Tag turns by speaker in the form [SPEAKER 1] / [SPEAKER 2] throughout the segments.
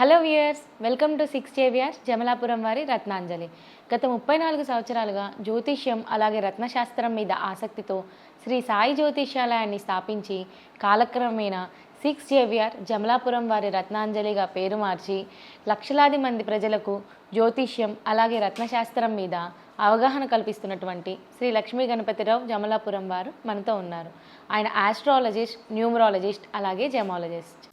[SPEAKER 1] Hello viewers welcome to six JVR's Jamalapuram వారి రత్నాంజలి. గత ముప్పై నాలుగు సంవత్సరాలుగా జ్యోతిష్యం అలాగే రత్నశాస్త్రం మీద ఆసక్తితో శ్రీ సాయి జ్యోతిష్యాలయాన్ని స్థాపించి కాలక్రమేణా సిక్స్ జేవియర్ జమలాపురం వారి రత్నాంజలిగా పేరు మార్చి లక్షలాది మంది ప్రజలకు జ్యోతిష్యం అలాగే రత్నశాస్త్రం మీద అవగాహన కల్పిస్తున్నటువంటి శ్రీ లక్ష్మీ గణపతిరావు జమలాపురం వారు మనతో ఉన్నారు. ఆయన ఆస్ట్రాలజిస్ట్ న్యూమరాలజిస్ట్ అలాగే gemmologist.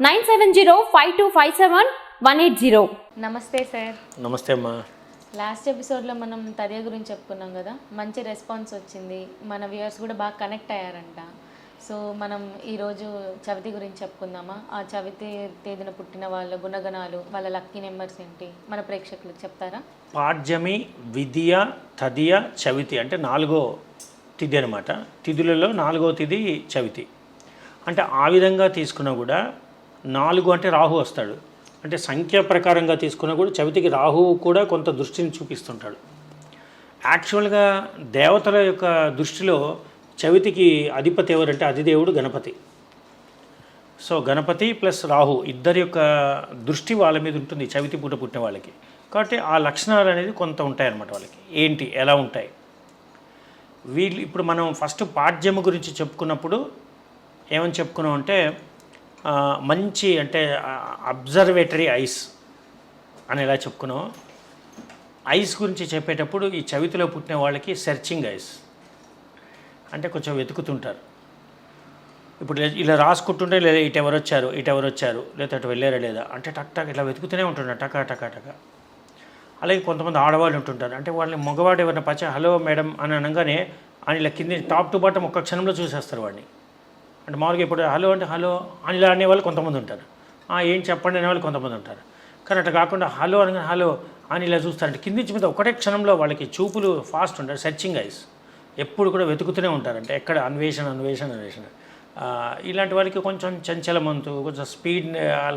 [SPEAKER 2] nine seven zero five two five seven one eight zero.
[SPEAKER 1] నమస్తే సార్.
[SPEAKER 3] నమస్తే అమ్మా.
[SPEAKER 1] లాస్ట్ ఎపిసోడ్లో మనం తదియ గురించి చెప్పుకున్నాం కదా మంచి రెస్పాన్స్ వచ్చింది మన వ్యూయర్స్ కూడా బాగా కనెక్ట్ అయ్యారంట. సో మనం ఈరోజు చవితి గురించి చెప్పుకుందామా? ఆ చవితి తేదీన పుట్టిన వాళ్ళ గుణగణాలు వాళ్ళ లక్కీ నెంబర్స్ ఏంటి? మన ప్రేక్షకులకు చెప్తారా?
[SPEAKER 3] పాడ్యమి విద్య తదియ చవితి అంటే నాలుగో తిథి అనమాట తిథులలో నాలుగో తిథి చవితి. అంటే ఆ విధంగా తీసుకున్నా కూడా నాలుగు అంటే రాహు వస్తాడు. అంటే సంఖ్య ప్రకారంగా తీసుకున్నా కూడా చవితికి రాహువు కూడా కొంత దృష్టిని చూపిస్తుంటాడు. యాక్చువల్గా దేవతల యొక్క దృష్టిలో చవితికి అధిపతి ఎవరంటే అధిదేవుడు గణపతి. సో గణపతి ప్లస్ రాహు ఇద్దరి యొక్క దృష్టి వాళ్ళ మీద ఉంటుంది చవితి పూట పుట్టిన వాళ్ళకి. కాబట్టి ఆ లక్షణాలు అనేది కొంత ఉంటాయన్నమాట వాళ్ళకి. ఏంటి? ఎలా ఉంటాయి? వీళ్ళు ఇప్పుడు మనం ఫస్ట్ పాఠ్యము గురించి చెప్పుకున్నప్పుడు ఏమని చెప్పుకున్నాం అంటే మంచి అంటే అబ్జర్వేటరీ ఐస్ అని ఎలా చెప్పుకున్నాం ఐస్ గురించి చెప్పేటప్పుడు ఈ చవితిలో పుట్టిన వాళ్ళకి సెర్చింగ్ ఐస్ అంటే కొంచెం వెతుకుతుంటారు. ఇప్పుడు ఇలా- రాసుకుంటుంటే లేదా ఇటు ఎవరు వచ్చారు ఇటు ఎవరు వచ్చారు లేదా అటు వెళ్ళారా లేదా అంటే టక్ టక్ ఇట్లా వెతుకుతూనే ఉంటున్నారు టకా టకా టకా. అలాగే కొంతమంది ఆడవాళ్ళు ఉంటుంటారు. అంటే వాళ్ళని మగవాడు ఎవరిని పచ్చ హలో మేడం అని అనగానే ఆయన ఇలా కింద టాప్ టు బాటం ఒక్క క్షణంలో చూసేస్తారు వాడిని. అంటే మామూలుగా ఇప్పుడు హలో అంటే హలో అని ఇలా అనేవాళ్ళు కొంతమంది ఉంటారు. ఏం చెప్పండి అనేవాళ్ళు కొంతమంది ఉంటారు. కానీ అట్లా కాకుండా హలో అనగా హలో అని ఇలా చూస్తారంటే కింది నుంచి మీద ఒకటే క్షణంలో వాళ్ళకి చూపులు ఫాస్ట్ ఉంటారు సెర్చింగ్ ఐస్ ఎప్పుడు కూడా వెతుకుతూనే ఉంటారంటే. ఎక్కడ అన్వేషణ అన్వేషణ అన్వేషణ. ఇలాంటి వాళ్ళకి కొంచెం చంచలమంతు కొంచెం స్పీడ్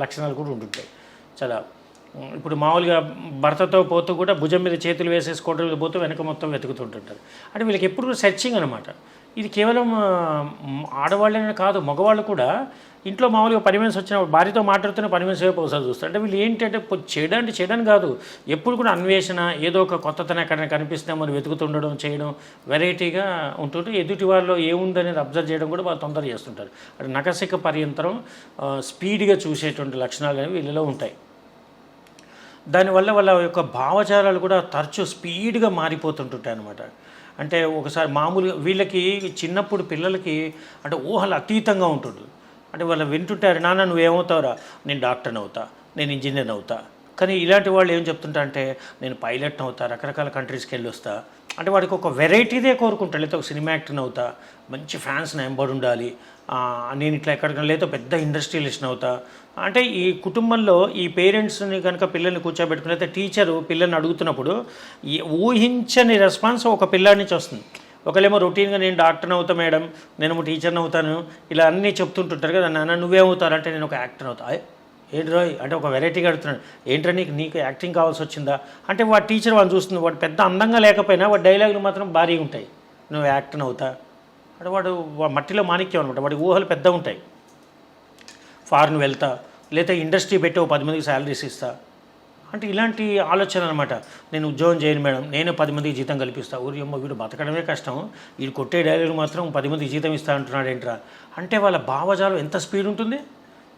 [SPEAKER 3] లక్షణాలు కూడా ఉంటుంటాయి. చాలా ఇప్పుడు మామూలుగా భర్తతో పోతూ కూడా భుజం మీద చేతులు వేసేసి కోటలు పోతూ వెనక మొత్తం వెతుకుతుంటుంటారు. అంటే వీళ్ళకి ఎప్పుడు కూడా సెర్చింగ్ అనమాట ఇది కేవలం ఆడవాళ్ళనే కాదు మగవాళ్ళు కూడా ఇంట్లో మామూలుగా పని మనిషి వచ్చిన భార్యతో మాట్లాడుతున్న పని మనిషి వైపు ఒకసారి చూస్తారు. అంటే వీళ్ళు ఏంటంటే పొ- చేయడానికి చేయడం కాదు. ఎప్పుడు కూడా అన్వేషణ ఏదో ఒక కొత్తతనం ఎక్కడైనా కనిపిస్తే మనం వెతుకుతుండడం చేయడం వెరైటీగా ఉంటుంటే ఎదుటి వాళ్ళలో ఏముందనేది అబ్జర్వ్ చేయడం కూడా వాళ్ళు తొందర చేస్తుంటారు. అంటే నకసిక పర్యంతరం స్పీడ్గా చూసేటువంటి లక్షణాలు అనేవి వీళ్ళలో ఉంటాయి. దానివల్ల వాళ్ళ యొక్క భావజాలాలు కూడా తరచూ స్పీడ్గా మారిపోతుంటుంటాయి అనమాట అంటే ఒకసారి మామూలుగా వీళ్ళకి చిన్నప్పుడు పిల్లలకి అంటే ఊహలు అతీతంగా ఉంటుంది అంటే వాళ్ళు వింటుంటారు నాన్న నువ్వేమవుతావురా నేను డాక్టర్ని అవుతా నేను ఇంజనీర్ని అవుతా. కానీ ఇలాంటి వాళ్ళు ఏం చెప్తుంటా అంటే నేను పైలట్ని అవుతా రకరకాల కంట్రీస్కి వెళ్ళి వస్తా అంటే వాడికి ఒక వెరైటీదే కోరుకుంటాడు. లేదా ఒక సినిమా యాక్టర్ని అవుతా మంచి ఫ్యాన్స్ నా ఎంబడి ఉండాలి. నేను ఇట్లా ఎక్కడికైనా లేదా పెద్ద ఇండస్ట్రియలిస్ట్ అవుతా. అంటే ఈ కుటుంబంలో ఈ పేరెంట్స్ని కనుక పిల్లల్ని కూర్చోబెట్టుకుని అయితే టీచరు పిల్లల్ని అడుగుతున్నప్పుడు ఈ ఊహించని రెస్పాన్స్ ఒక పిల్లాడి నుంచి వస్తుంది. ఒకళ్ళేమో రొటీన్గా నేను డాక్టర్ని అవుతా మేడం నేను టీచర్ని అవుతాను ఇలా అన్నీ చెప్తుంటుంటారు కదా నాన్న నువ్వేమవుతారంటే నేను ఒక యాక్టర్ అవుతా. ఏంటి రోయ్? అంటే ఒక వెరైటీగా అడుగుతున్నాడు. ఏంట్రా నీకు నీకు యాక్టింగ్ కావాల్సి వచ్చిందా? అంటే వాడు టీచర్ వాళ్ళు చూస్తుంది వాడు పెద్ద అందంగా లేకపోయినా వాడు డైలాగులు మాత్రం భారీగా ఉంటాయి. నువ్వు యాక్టర్ అవుతా అంటే వాడు మట్టిలో మాణిక్యం అనమాట వాడి ఊహలు పెద్ద ఉంటాయి. ఫారెన్ వెళ్తా. లేదా ఇండస్ట్రీ పెట్టి ఓ పది మందికి శాలరీస్ ఇస్తా. అంటే ఇలాంటి ఆలోచన అనమాట నేను ఉద్యోగం చేయను మేడం. నేను పది మందికి జీతం కల్పిస్తా. ఊరి అమ్మ వీడు బతకడమే కష్టం. వీడు కొట్టే డైలాగులు మాత్రం పది మందికి జీతం ఇస్తా అంటున్నాడు ఏంట్రా? అంటే వాళ్ళ భావజాలం ఎంత స్పీడ్ ఉంటుంది?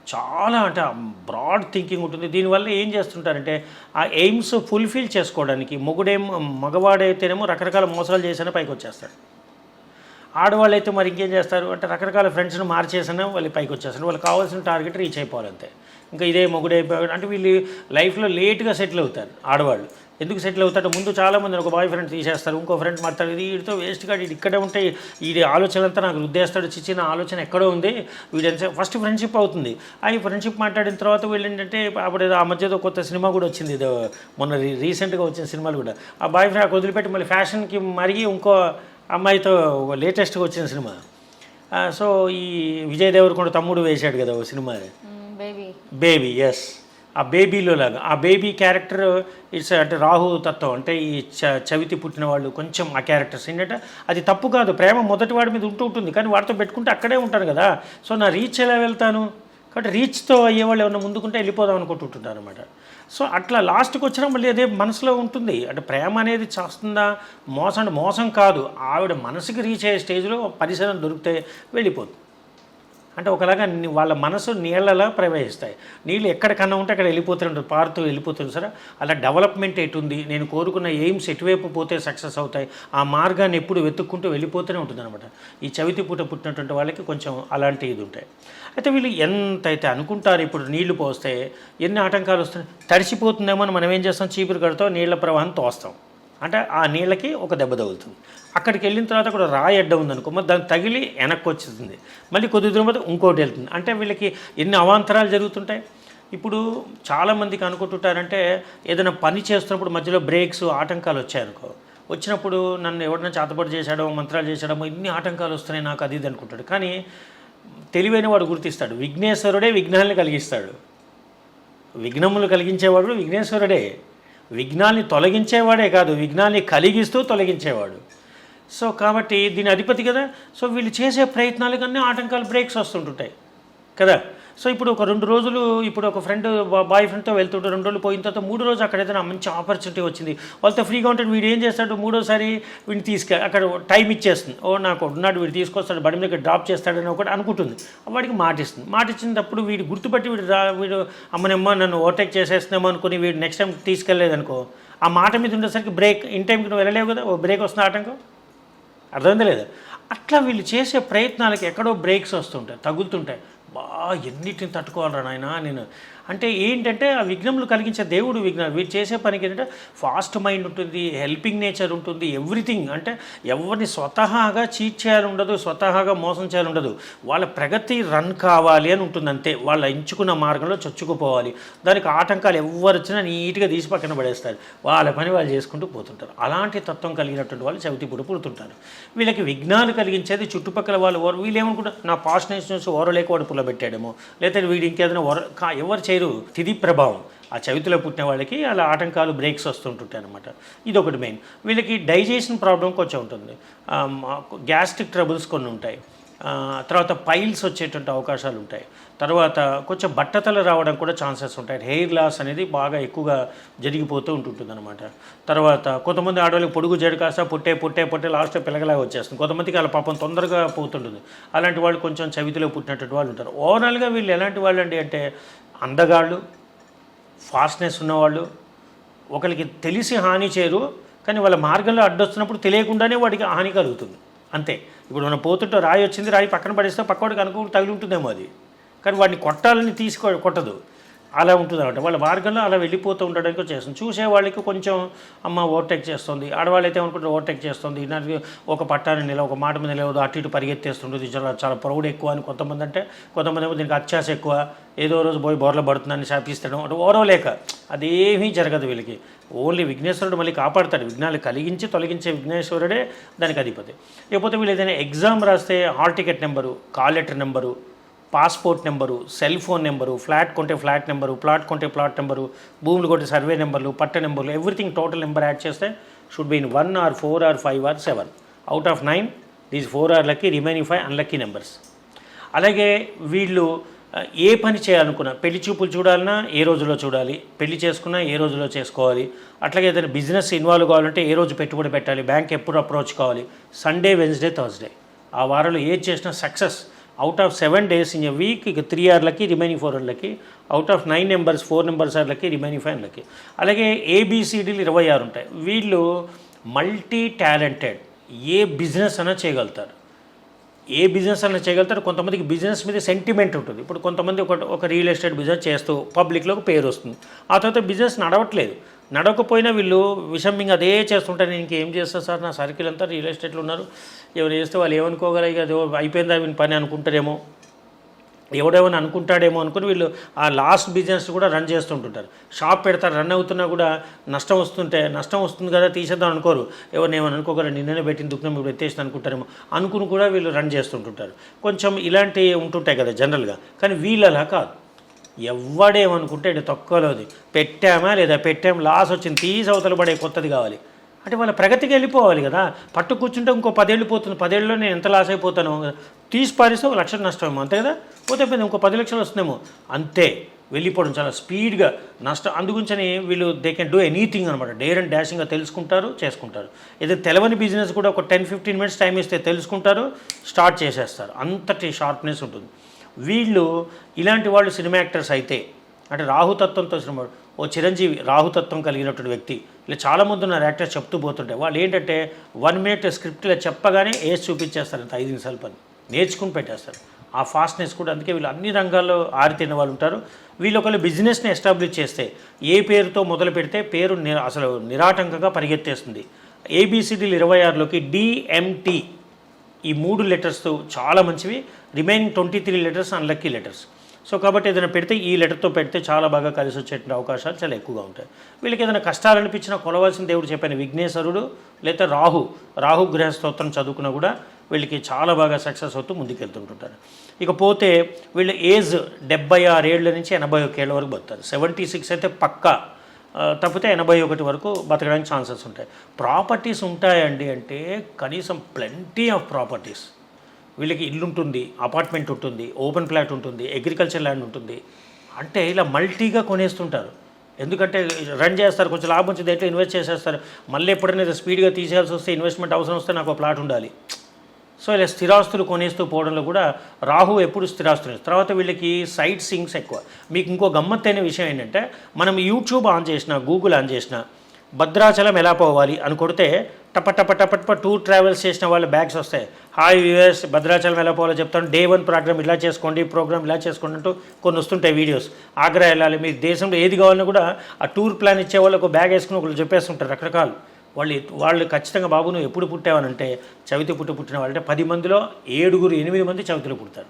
[SPEAKER 3] చాలా అంటే బ్రాడ్ థింకింగ్ ఉంటుంది. దీనివల్ల ఏం చేస్తుంటారంటే ఆ ఎయిమ్స్ ఫుల్ఫిల్ చేసుకోవడానికి మొగుడేం మగవాడైతేనేమో రకరకాల మోసాలు చేసినా పైకి వచ్చేస్తాడు ఆడవాళ్ళు అయితే మరి ఇంకేం చేస్తారు అంటే రకరకాల ఫ్రెండ్స్ని మార్చేసినా వాళ్ళు పైకి వచ్చేస్తారు వాళ్ళకి కావాల్సిన టార్గెట్ రీచ్ అయిపోవాలంతే. ఇంకా ఇదే మొగుడే అంటే వీళ్ళు లైఫ్లో లేట్గా సెటిల్ అవుతారు ఆడవాళ్ళు. ఎందుకు సెటిల్ అవుతాడు ముందు చాలామంది ఒక బాయ్ ఫ్రెండ్ తీసేస్తారు ఇంకో ఫ్రెండ్ మాట్లాడు ఇది వీడితో వేస్ట్ కాదు వీడు ఇక్కడే ఉంటే వీడి ఆలోచన అంతా నాకు రుద్దేస్తాడు చిచ్చిన ఆలోచన ఎక్కడో ఉంది. వీడు ఫస్ట్ ఫ్రెండ్షిప్ అవుతుంది. ఆ ఈ ఫ్రెండ్షిప్ మాట్లాడిన తర్వాత వీళ్ళు ఏంటంటే అప్పుడు ఏదో ఆ మధ్యలో కొత్త సినిమా కూడా వచ్చింది మొన్న రీ- రీసెంట్గా వచ్చిన సినిమాలు కూడా. ఆ బాయ్ ఫ్రెండ్ వదిలిపెట్టి మళ్ళీ ఫ్యాషన్కి మరిగి ఇంకో అమ్మాయితో లేటెస్ట్గా వచ్చిన సినిమా. సో ఈ విజయ్ దేవరకొండ తమ్ముడు వేశాడు కదా ఓ సినిమా.
[SPEAKER 1] బేబీ
[SPEAKER 3] బేబీ ఎస్ ఆ బేబీలో లాగా. ఆ బేబీ క్యారెక్టర్ ఇట్స్ అంటే రాహు తత్వం. అంటే ఈ చ చవితి పుట్టిన వాళ్ళు కొంచెం ఆ క్యారెక్టర్స్ ఏంటంటే అది తప్పు కాదు. ప్రేమ మొదటి వాడి మీద ఉంటూ ఉంటుంది. కానీ వాడితో పెట్టుకుంటే అక్కడే ఉంటాను కదా. సో నా రీచ్ ఎలా వెళ్తాను? కాబట్టి రీచ్తో అయ్యేవాళ్ళు ఏమైనా ముందుకుంటే వెళ్ళిపోదాం అనుకుంటుంటారు అనమాట సో అట్లా లాస్ట్కి వచ్చినా మళ్ళీ అదే మనసులో ఉంటుంది. అంటే ప్రేమ అనేది చేస్తుందా? మోసం అంటే మోసం కాదు. ఆవిడ మనసుకి రీచ్ అయ్యే స్టేజ్లో పరిసరం దొరికితే వెళ్ళిపోతుంది. అంటే ఒకలాగా వాళ్ళ మనసు నీళ్ళలా ప్రవహిస్తాయి నీళ్ళు ఎక్కడికన్నా ఉంటే అక్కడ వెళ్ళిపోతుంటారు పారుతూ వెళ్ళిపోతుంది సరే అలా డెవలప్మెంట్ ఎటుంది? నేను కోరుకున్న ఎయిమ్స్ ఎటువైపు పోతే సక్సెస్ అవుతాయి? ఆ మార్గాన్ని ఎప్పుడు వెతుక్కుంటూ వెళ్ళిపోతూనే ఉంటుంది అనమాట ఈ చవితి పూట పుట్టినటువంటి వాళ్ళకి కొంచెం అలాంటి ఇది ఉంటాయి. అయితే వీళ్ళు ఎంతైతే అనుకుంటారు ఇప్పుడు నీళ్ళు పోస్తే ఎన్ని ఆటంకాలు వస్తున్నాయి? తడిసిపోతుందేమో అని మనం ఏం చేస్తాం? చీపురు కడతాం నీళ్ళ ప్రవాహం తోస్తాం. అంటే ఆ నీళ్ళకి ఒక దెబ్బ తగులుతుంది. అక్కడికి వెళ్ళిన తర్వాత కూడా రాయి అడ్డ ఉందనుకో మరి దాన్ని తగిలి వెనక్కి వచ్చేస్తుంది. మళ్ళీ కొద్ది దూరం పోతే ఇంకోటి వెళ్తుంది. అంటే వీళ్ళకి ఎన్ని అవాంతరాలు జరుగుతుంటాయి? ఇప్పుడు చాలామందికి అనుకుంటుంటారంటే ఏదైనా పని చేస్తున్నప్పుడు మధ్యలో బ్రేక్స్ ఆటంకాలు వచ్చాయనుకో. వచ్చినప్పుడు నన్ను ఎవరైనా చేతపడి చేశాడో మంత్రాలు చేశాడో ఇన్ని ఆటంకాలు వస్తున్నాయి నాకు అది ఇది అనుకుంటాడు. కానీ తెలివైన వాడు గుర్తిస్తాడు. విఘ్నేశ్వరుడే విఘ్నాన్ని కలిగిస్తాడు. విఘ్నములు కలిగించేవాడు విఘ్నేశ్వరుడే. విఘ్నాల్ని తొలగించేవాడే కాదు విఘ్నాల్ని కలిగిస్తూ తొలగించేవాడు. సో కాబట్టి దీని అధిపతి కదా. సో వీళ్ళు చేసే ప్రయత్నాలు కన్నా ఆటంకాలు బ్రేక్స్ వస్తుంటుంటాయి. కదా? సో ఇప్పుడు ఒక రెండు రోజులు ఇప్పుడు ఒక ఫ్రెండ్ బాయ్ ఫ్రెండ్తో వెళ్తుంటే రెండు రోజులు పోయిన తర్వాత మూడు రోజు అక్కడ ఏదైనా మంచి ఆపర్చునిటీ వచ్చింది. వాళ్ళతో ఫ్రీగా ఉంటాడు వీడు ఏం చేస్తాడు? మూడోసారి వీడిని తీసుకె అక్కడ టైం ఇచ్చేస్తుంది. ఓ నాకు ఉన్నాడు వీడు తీసుకొస్తాడు బడి మీద డ్రాప్ చేస్తాడని ఒకటి అనుకుంటుంది. వాడికి మాటిస్తుంది మాటిచ్చినప్పుడు వీడు గుర్తుపట్టి వీడు రా వీడు అమ్మనమ్మ నన్ను ఓవర్టేక్ చేసేస్తున్నామో అనుకుని వీడు నెక్స్ట్ టైం తీసుకెళ్ళలేదనుకో ఆ మాట మీద ఉండేసరికి బ్రేక్ ఇన్ టైంకి నువ్వు వెళ్ళలేవు కదా? ఓ బ్రేక్ వస్తుంది ఆటంకం? అర్థమైందా లేదు? అట్లా వీళ్ళు చేసే ప్రయత్నాలకి ఎక్కడో బ్రేక్స్ వస్తుంటాయి తగులుతుంటాయి. బాగా ఎన్నిటిని తట్టుకోవాలరా నాయన నేను. అంటే ఏంటంటే ఆ విఘ్నములు కలిగించే దేవుడు విఘ్న వీరు చేసే పనికి ఏంటంటే ఫాస్ట్ మైండ్ ఉంటుంది హెల్పింగ్ నేచర్ ఉంటుంది ఎవ్రీథింగ్. అంటే ఎవరిని స్వతహాగా చీట్ చేయాలి ఉండదు స్వతహాగా మోసం చేయాలి ఉండదు వాళ్ళ ప్రగతి రన్ కావాలి అని ఉంటుంది అంతే వాళ్ళ ఎంచుకున్న మార్గంలో చొచ్చుకుపోవాలి. దానికి ఆటంకాలు ఎవరు వచ్చినా నీట్గా తీసి పక్కన పడేస్తారు. వాళ్ళ పని వాళ్ళు చేసుకుంటూ పోతుంటారు. అలాంటి తత్వం కలిగినటువంటి వాళ్ళు చవితి పుడు పుడుతుంటారు. వీళ్ళకి విఘ్నాలు కలిగించేది చుట్టుపక్కల వాళ్ళు ఓర వీళ్ళు ఏమనుకుంటారు నా పాస్ట్ నుంచి ఓరలేకవాడు పెట్టాడేమో. లేకపోతే వీడు ఇంకేదైనా వర ఎవరు చేయరు. తిది ప్రభావం. ఆ చవితిలో పుట్టిన వాళ్ళకి అలా ఆటంకాలు బ్రేక్స్ వస్తుంటుంటాయి అనమాట ఇది ఒకటి మెయిన్. వీళ్ళకి డైజెషన్ ప్రాబ్లం కొంచెం ఉంటుంది. గ్యాస్ట్రిక్ ట్రబుల్స్ కొన్ని ఉంటాయి. తర్వాత పైల్స్ వచ్చేటువంటి అవకాశాలు ఉంటాయి. తర్వాత కొంచెం బట్టతలు రావడం కూడా ఛాన్సెస్ ఉంటాయి. హెయిర్ లాస్ అనేది బాగా ఎక్కువగా జరిగిపోతూ ఉంటుంటుంది అనమాట తర్వాత కొంతమంది ఆడవాళ్ళకి పొడుగు జడ కాస్త పుట్టే పుట్టే పుట్టే లాస్ట్ పిల్లగలాగా వచ్చేస్తుంది. కొంతమందికి అలా పాపం తొందరగా పోతుంటుంది. అలాంటి వాళ్ళు కొంచెం చవితిలో పుట్టినటువంటి వాళ్ళు ఉంటారు. ఓవరాల్గా వీళ్ళు ఎలాంటి వాళ్ళు అండి అంటే అందగాళ్ళు ఫాస్ట్నెస్ ఉన్నవాళ్ళు ఒకరికి తెలిసి హాని చేయరు కానీ వాళ్ళ మార్గంలో అడ్డొస్తున్నప్పుడు తెలియకుండానే వాడికి హాని కలుగుతుంది. అంతే. ఇప్పుడు మనం పోతుంటే రాయి వచ్చింది రాయి పక్కన పడేస్తే పక్కవాడికి అనుకూల తగిలి ఉంటుందేమో అది. కానీ వాడిని కొట్టాలని తీసుకో కొట్టదు. అలా ఉంటుంది అనమాట వాళ్ళ మార్గంలో అలా వెళ్ళిపోతూ ఉండడానికి చేస్తుంది. చూసే వాళ్ళకి కొంచెం అమ్మ ఓవర్టేక్ చేస్తుంది. ఆడవాళ్ళు అయితే అనుకుంటారు ఓవర్టేక్ చేస్తుంది. నాకు ఒక పట్టాన్ని నిలవ ఒక మాట మీద నిలవదు. అటు ఇటు పరిగెత్తేస్తుంటుంది. చాలా చాలా ప్రౌడ్ ఎక్కువ అని కొంతమంది అంటే కొంతమంది ఏమో దీనికి అత్యాస ఎక్కువ. ఏదో రోజు పోయి బోర్లో పడుతుందని శాపిస్తాడు. అంటే ఓరో లేక అదేమీ జరగదు వీళ్ళకి. ఓన్లీ విఘ్నేశ్వరుడు మళ్ళీ కాపాడతాడు. విఘ్నాలు కలిగించి తొలగించే విఘ్నేశ్వరుడే దానికి అధిపతి. లేకపోతే వీళ్ళు ఏదైనా ఎగ్జామ్ రాస్తే hall ticket number call letter number passport number cell phone number flat కొంటే ఫ్లాట్ నెంబరు ప్లాట్ కొంటే ప్లాట్ నెంబరు భూములు కొంటే సర్వే నెంబర్లు పట్ట నెంబర్లు ఎవ్రీథింగ్ టోటల్ నెంబర్ యాడ్ చేస్తే should be in one or four or five or seven out of nine these four or lucky remaining five unlucky numbers అలాగే వీళ్ళు ఏ పని చేయాలనుకున్నా పెళ్ళి చూపులు చూడాలన్నా ఏ రోజులో చూడాలి పెళ్ళి చేసుకున్నా ఏ రోజులో చేసుకోవాలి అట్లాగే ఏదైనా బిజినెస్ ఇన్వాల్వ్ కావాలంటే ఏ రోజు పెట్టుబడి పెట్టాలి బ్యాంక్ ఎప్పుడు అప్రోచ్ కావాలి సండే వెన్స్డే థర్స్డే ఆ వారంలో ఏది చేసినా success out of seven days in a week ఇక త్రీ అవర్లకి remaining four అవర్లకి out of nine numbers four numbers అవర్లకి remaining five అవర్లకి అలాగే ఏబిసిడీలు ఇరవై ఆరు ఉంటాయి. వీళ్ళు మల్టీ టాలెంటెడ్ ఏ బిజినెస్ అయినా చేయగలుగుతారు. ఏ బిజినెస్ అయినా చేయగలుగుతారు. కొంతమందికి బిజినెస్ మీద సెంటిమెంట్ ఉంటుంది. ఇప్పుడు కొంతమంది ఒక ఒక రియల్ ఎస్టేట్ బిజినెస్ చేస్తూ పబ్లిక్లో ఒక పేరు వస్తుంది. ఆ తర్వాత బిజినెస్ నడవట్లేదు. నడవకపోయినా వీళ్ళు విషం అదే చేస్తుంటారు నేను ఇంకేం చేస్తాను సార్? నా సర్కిల్ అంతా రియల్ ఎస్టేట్లో ఉన్నారు. ఎవరు చేస్తే వాళ్ళు ఏమనుకోగలరు? ఇక అయిపోయిందా? వీని పని అనుకుంటారేమో. ఎవడేమని అనుకుంటాడేమో అనుకుని వీళ్ళు ఆ లాస్ట్ బిజినెస్ కూడా రన్ చేస్తుంటుంటారు. షాప్ పెడతారు రన్ అవుతున్నా కూడా నష్టం వస్తుంటే నష్టం వస్తుంది కదా తీసేద్దాం అనుకోరు. ఎవరిని ఏమని అనుకోగలరు? నిన్ననే పెట్టిన దుఃఖం ఇప్పుడు ఎత్తేసిన అనుకుంటారేమో. అనుకుని కూడా వీళ్ళు రన్ చేస్తుంటుంటారు. కొంచెం ఇలాంటివి ఉంటుంటాయి కదా జనరల్గా. కానీ వీళ్ళు అలా కాదు. ఎవడేమనుకుంటే ఇటు తక్కువలోది పెట్టామా లేదా పెట్టాం లాస్ వచ్చింది తీసి అవతల పడే కొత్తది కావాలి. అంటే వాళ్ళ ప్రగతికి వెళ్ళిపోవాలి కదా. పట్టు కూర్చుంటే ఇంకో పదేళ్ళు పోతుంది. పదేళ్ళలో నేను ఎంత లాస్ అయిపోతాను. తీసి పారిస్తే ఒక లక్ష నష్టమేమో అంతే కదా? పోతే పోయింది ఇంకో పది లక్షలు వస్తుందేమో. అంతే. వెళ్ళిపోవడం చాలా స్పీడ్గా నష్టం అందుగురించని వీళ్ళు దే కెన్ డూ ఎనీథింగ్ అనమాట డేర్ అండ్ డాషింగ్గా తెలుసుకుంటారు చేసుకుంటారు. ఏదో తెలవని బిజినెస్ కూడా ఒక టెన్ ఫిఫ్టీన్ మినిట్స్ టైం ఇస్తే తెలుసుకుంటారు స్టార్ట్ చేసేస్తారు. అంతటి షార్ప్నెస్ ఉంటుంది. వీళ్ళు ఇలాంటి వాళ్ళు సినిమా యాక్టర్స్ అయితే అంటే రాహుతత్వంతో సినిమా ఓ చిరంజీవి రాహుతత్వం కలిగినటువంటి వ్యక్తి ఇలా చాలామంది ఉన్నారు యాక్టర్స్ చెప్తూ పోతుంటే వాళ్ళు ఏంటంటే వన్ మినిట్ స్క్రిప్ట్ ఇలా చెప్పగానే వేసి చూపించేస్తారు అంత ఐదు నిమిషాల పని నేర్చుకుని పెట్టేస్తారు. ఆ ఫాస్ట్నెస్ కూడా అందుకే వీళ్ళు అన్ని రంగాల్లో ఆరితేన వాళ్ళు ఉంటారు. వీళ్ళు ఒకళ్ళు బిజినెస్ని ఎస్టాబ్లిష్ చేస్తే ఏ పేరుతో మొదలు పెడితే పేరు నిరా అసలు నిరాటంకంగా పరిగెత్తేస్తుంది. ఏబిసిడీలు ఇరవై ఆరులోకి డిఎంటీ ఈ మూడు లెటర్స్ చాలా మంచివి. Remaining twenty three letters unlucky letters so కాబట్టి ఏదైనా పెడితే ఈ లెటర్తో పెడితే చాలా బాగా కలిసి వచ్చేటువంటి అవకాశాలు చాలా ఎక్కువగా ఉంటాయి. వీళ్ళకి ఏదైనా కష్టాలు అనిపించినా కొలవాల్సిన దేవుడు చెప్పాను విఘ్నేశ్వరుడు లేదా రాహు రాహు గ్రహ స్తోత్రం చదువుకున్నా కూడా వీళ్ళకి చాలా బాగా సక్సెస్ అవుతూ ముందుకెళ్తుంటుంటారు. ఇకపోతే వీళ్ళ ఏజ్ డెబ్బై ఆరేళ్ళ నుంచి ఎనభై ఒక ఏళ్ళ వరకు బతుకుతారు. సెవెంటీ సిక్స్ అయితే పక్కా తప్పితే ఎనభై ఒకటి వరకు బతకడానికి ఛాన్సెస్ ఉంటాయి. ప్రాపర్టీస్ ఉంటాయండి అంటే కనీసం ప్లెంటీ ఆఫ్ ప్రాపర్టీస్ వీళ్ళకి ఇల్లు ఉంటుంది అపార్ట్మెంట్ ఉంటుంది ఓపెన్ ఫ్లాట్ ఉంటుంది అగ్రికల్చర్ ల్యాండ్ ఉంటుంది. అంటే ఇలా మల్టీగా కొనేస్తుంటారు. ఎందుకంటే రన్ చేస్తారు కొంచెం లాభం వచ్చి దేంట్లో ఇన్వెస్ట్ చేసేస్తారు. మళ్ళీ ఎప్పుడైనా స్పీడ్గా తీసేయాల్సి వస్తే ఇన్వెస్ట్మెంట్ అవసరం వస్తే నాకు ఒక ప్లాట్ ఉండాలి. సో ఇలా స్థిరాస్తులు కొనేస్తూ పోవడంలో కూడా రాహు ఎప్పుడు స్థిరాస్తులు తర్వాత వీళ్ళకి సైట్ సింగ్స్ ఎక్కువ. మీకు ఇంకో గమ్మత్తైన విషయం ఏంటంటే మనం యూట్యూబ్ ఆన్ చేసిన గూగుల్ ఆన్ చేసిన భద్రాచలం ఎలా పోవాలి అని కొడితే టప టప టప టప టూర్ ట్రావెల్స్ చేసిన వాళ్ళ బ్యాగ్స్ వస్తాయి. హాయ్ వ్యూవర్స్ భద్రాచలం ఎలా పోవాలో చెప్తాను. డే వన్ ప్రోగ్రామ్ ఇలా చేసుకోండి ప్రోగ్రామ్ ఇలా చేసుకోండి అంటూ కొన్ని వస్తుంటాయి వీడియోస్ ఆగ్రా వెళ్ళాలి మీకు దేశంలో ఏది కావాలన్నా కూడా ఆ టూర్ ప్లాన్ ఇచ్చే వాళ్ళు ఒక బ్యాగ్ వేసుకుని ఒకళ్ళు చెప్పేస్తుంటారు రకరకాలు. వాళ్ళు వాళ్ళు ఖచ్చితంగా బాబు నువ్వు ఎప్పుడు పుట్టావనంటే చవితి పుట్టి పుట్టిన వాళ్ళంటే పది మందిలో ఏడుగురు ఎనిమిది మంది చవితిలో పుడతారు.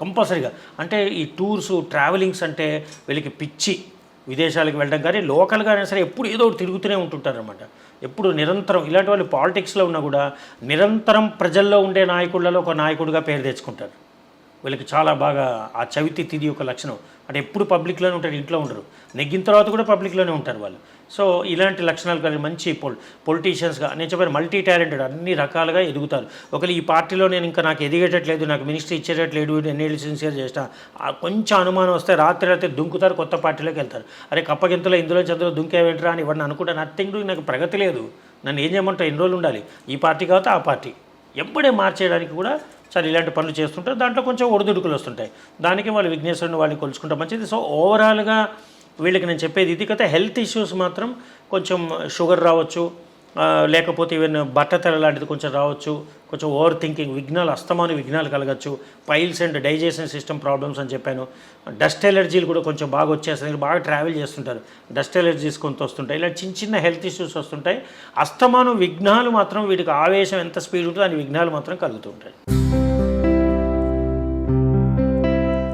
[SPEAKER 3] కంపల్సరీగా. అంటే ఈ టూర్స్ ట్రావెలింగ్స్ అంటే వీళ్ళకి పిచ్చి. విదేశాలకు వెళ్ళడం కానీ లోకల్గా అయినా సరే ఎప్పుడు ఏదో ఒకటి తిరుగుతూనే ఉంటుంటారు అనమాట ఎప్పుడు నిరంతరం ఇలాంటి వాళ్ళు పాలిటిక్స్లో ఉన్నా కూడా నిరంతరం ప్రజల్లో ఉండే నాయకులలో ఒక నాయకుడిగా పేరు తెచ్చుకుంటారు. వీళ్ళకి చాలా బాగా ఆ చవితి తిది యొక్క లక్షణం. అంటే ఎప్పుడు పబ్లిక్లోనే ఉంటారు ఇంట్లో ఉండరు. నెగ్గిన తర్వాత కూడా పబ్లిక్లోనే ఉంటారు వాళ్ళు. సో ఇలాంటి లక్షణాలు కలిగి మంచి పొల్ పొలిటీషియన్స్గా నేను చెప్పాను మల్టీ టాలెంటెడ్ అన్ని రకాలుగా ఎదుగుతారు. ఒకవేళ ఈ పార్టీలో నేను ఇంకా నాకు ఎదిగేటట్లేదు నాకు మినిస్ట్రీ ఇచ్చేటట్లేదు ఎన్నేళ్ళు సిన్సియర్ చేసిన కొంచెం అనుమానం వస్తే రాత్రి రాత్రి దుంకుతారు కొత్త పార్టీలోకి వెళ్తారు. అరే కప్పగింతలో ఇందులో చంద్రలో దుంకేవేంట్రా అని ఇవన్నీ అనుకుంటా నథింగ్ నాకు ప్రగతి లేదు. నన్ను ఏం చేయమంటావు? ఎన్ని రోజులు ఉండాలి? ఈ పార్టీ కాకపోతే ఆ పార్టీ. ఎప్పుడే మార్చేయడానికి కూడా సరే ఇలాంటి పనులు చేస్తుంటే దాంట్లో కొంచెం ఒడిదుడుకులు వస్తుంటాయి. దానికి వాళ్ళు విఘ్నేశ్వరుని వాళ్ళని కొలుచుకుంటే మంచిది. సో ఓవరాల్గా వీళ్ళకి నేను చెప్పేది ఇది. కదా హెల్త్ ఇష్యూస్ మాత్రం కొంచెం షుగర్ రావచ్చు లేకపోతే ఈవెన్ బట్టతెర లాంటిది కొంచెం రావచ్చు కొంచెం ఓవర్ థింకింగ్ విఘ్నాలు అస్తమాని విఘ్నాలు కలగచ్చు piles and digestion system problems అని చెప్పాను. డస్ట్ ఎలర్జీలు కూడా కొంచెం బాగా వచ్చేస్తాయి. బాగా ట్రావెల్ చేస్తుంటారు. డస్ట్ ఎలర్జీస్ కొంత వస్తుంటాయి. ఇలా చిన్న చిన్న హెల్త్ ఇష్యూస్ వస్తుంటాయి. అస్తమానం విఘ్నాలు మాత్రం వీటికి ఆవేశం ఎంత స్పీడ్ ఉంటుందో దాని విఘ్నాలు మాత్రం కలుగుతుంటాయి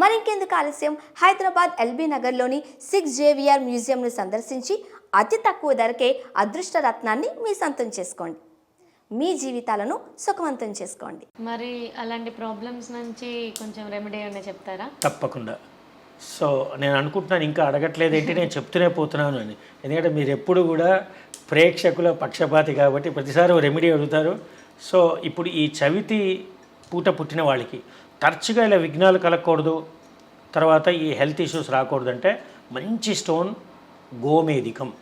[SPEAKER 4] మరింకెందుకు ఆలస్యం? హైదరాబాద్ ఎల్బీ నగర్లోని సిక్స్ జేవిఆర్ మ్యూజియంను సందర్శించి అతి తక్కువ ధరకే అదృష్ట రత్నాన్ని మీ సొంతం చేసుకోండి. మీ జీవితాలను సుఖవంతం చేసుకోండి.
[SPEAKER 1] మరి అలాంటి ప్రాబ్లమ్స్ నుంచి కొంచెం రెమెడీ ఏమైనా చెప్తారా?
[SPEAKER 3] తప్పకుండా. సో నేను అనుకుంటున్నాను ఇంకా అడగట్లేదు ఏంటి? నేను చెప్తూనే పోతున్నాను అని. ఎందుకంటే మీరు ఎప్పుడు కూడా ప్రేక్షకుల పక్షపాతి కాబట్టి ప్రతిసారి రెమెడీ అడుగుతారు. సో ఇప్పుడు ఈ చవితి పూట పుట్టిన వాళ్ళకి తరచుగా ఇలా విఘ్నాలు కలగకూడదు. తర్వాత ఈ హెల్త్ ఇష్యూస్ రాకూడదంటే మంచి స్టోన్ గోమేధికం.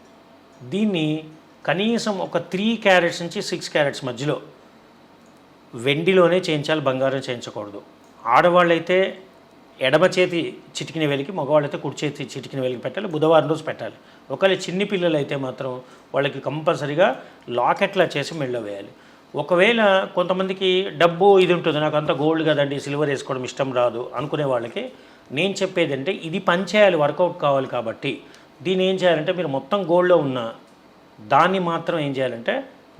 [SPEAKER 3] దీన్ని కనీసం ఒక త్రీ క్యారెట్స్ నుంచి సిక్స్ క్యారెట్స్ మధ్యలో వెండిలోనే చేయించాలి బంగారం చేయించకూడదు. ఆడవాళ్ళైతే ఎడమ చేతి చిటికిన వెలికి మగవాళ్ళైతే కుడి చేతి చిటికిన వెలికి పెట్టాలి బుధవారం రోజు పెట్టాలి. ఒకవేళ చిన్ని పిల్లలు అయితే మాత్రం వాళ్ళకి కంపల్సరిగా లాకెట్లా చేసి మెళ్ళ వేయాలి. ఒకవేళ కొంతమందికి డబ్బు ఇది ఉంటుంది నాకు అంత గోల్డ్ కదండి సిల్వర్ వేసుకోవడం ఇష్టం రాదు అనుకునే వాళ్ళకి నేను చెప్పేది అంటే ఇది పనిచేయాలి వర్కౌట్ కావాలి కాబట్టి. దీన్ని ఏం చేయాలంటే మీరు మొత్తం గోల్డ్లో ఉన్న దాన్ని మాత్రం ఏం చేయాలంటే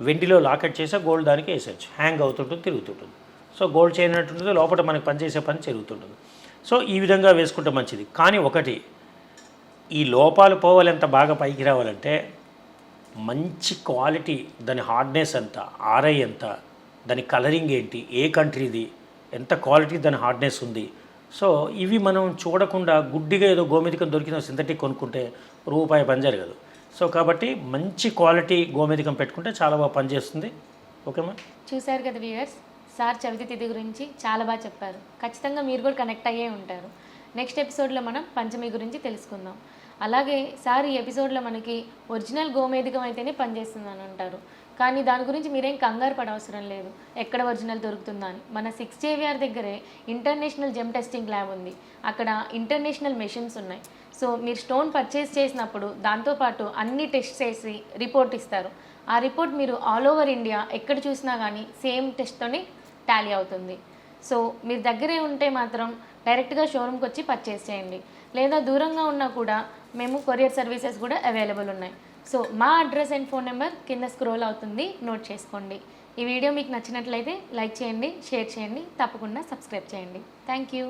[SPEAKER 3] వెండిలో లాకెట్ చేసే గోల్డ్ దానికి వేసేయచ్చు. హ్యాంగ్ అవుతుంటుంది తిరుగుతుంటుంది. సో గోల్డ్ చేయనట్టుంటుంది లోపల మనకి పనిచేసే పని జరుగుతుంటుంది. సో ఈ విధంగా వేసుకుంటే మంచిది. కానీ ఒకటి ఈ లోపాలు పోవాలి ఎంత బాగా పైకి రావాలంటే మంచి క్వాలిటీ దాని హార్డ్నెస్ ఎంత ఆర్ఐ ఎంత దాని కలరింగ్ ఏంటి ఏ కంట్రీది ఎంత క్వాలిటీ దాని హార్డ్నెస్ ఉంది. సో ఇవి మనం చూడకుండా గుడ్డిగా ఏదో గోమెదికం దొరికిన సింథటిక్ కొనుక్కుంటే రూపాయి పని జరగదు. సో కాబట్టి మంచి క్వాలిటీ గోమెదికం పెట్టుకుంటే చాలా బాగా పనిచేస్తుంది ఓకేమా
[SPEAKER 1] చూశారు కదా వ్యూవర్స్ సార్ చవితి తిథి గురించి చాలా బాగా చెప్పారు. ఖచ్చితంగా మీరు కూడా కనెక్ట్ అయ్యే ఉంటారు. నెక్స్ట్ ఎపిసోడ్లో మనం పంచమి గురించి తెలుసుకుందాం. అలాగే సార్ ఈ ఎపిసోడ్లో మనకి ఒరిజినల్ గోమేధికం అయితేనే పనిచేస్తుందని అంటారు. కానీ దాని గురించి మీరేం కంగారు పడవసరం లేదు. ఎక్కడ ఒరిజినల్ దొరుకుతుందా అని. మన సిక్స్ జేవిఆర్ దగ్గరే ఇంటర్నేషనల్ జెమ్ టెస్టింగ్ ల్యాబ్ ఉంది. అక్కడ ఇంటర్నేషనల్ మెషిన్స్ ఉన్నాయి. సో మీరు స్టోన్ పర్చేస్ చేసినప్పుడు దాంతోపాటు అన్ని టెస్ట్ చేసి రిపోర్ట్ ఇస్తారు. ఆ రిపోర్ట్ మీరు ఆల్ ఓవర్ ఇండియా ఎక్కడ చూసినా కానీ సేమ్ టెస్ట్తోనే టాలీ అవుతుంది. సో మీరు దగ్గరే ఉంటే మాత్రం డైరెక్ట్గా షోరూమ్కి వచ్చి పర్చేస్ చేయండి. లేదా దూరంగా ఉన్నా కూడా మేము కొరియర్ సర్వీసెస్ కూడా అవైలబుల్ ఉన్నాయి. సో మా అడ్రస్ అండ్ ఫోన్ నెంబర్ కింద స్క్రోల్ అవుతుంది. నోట్ చేసుకోండి. ఈ వీడియో మీకు నచ్చినట్లయితే లైక్ చేయండి షేర్ చేయండి తప్పకుండా సబ్స్క్రైబ్ చేయండి. Thank you.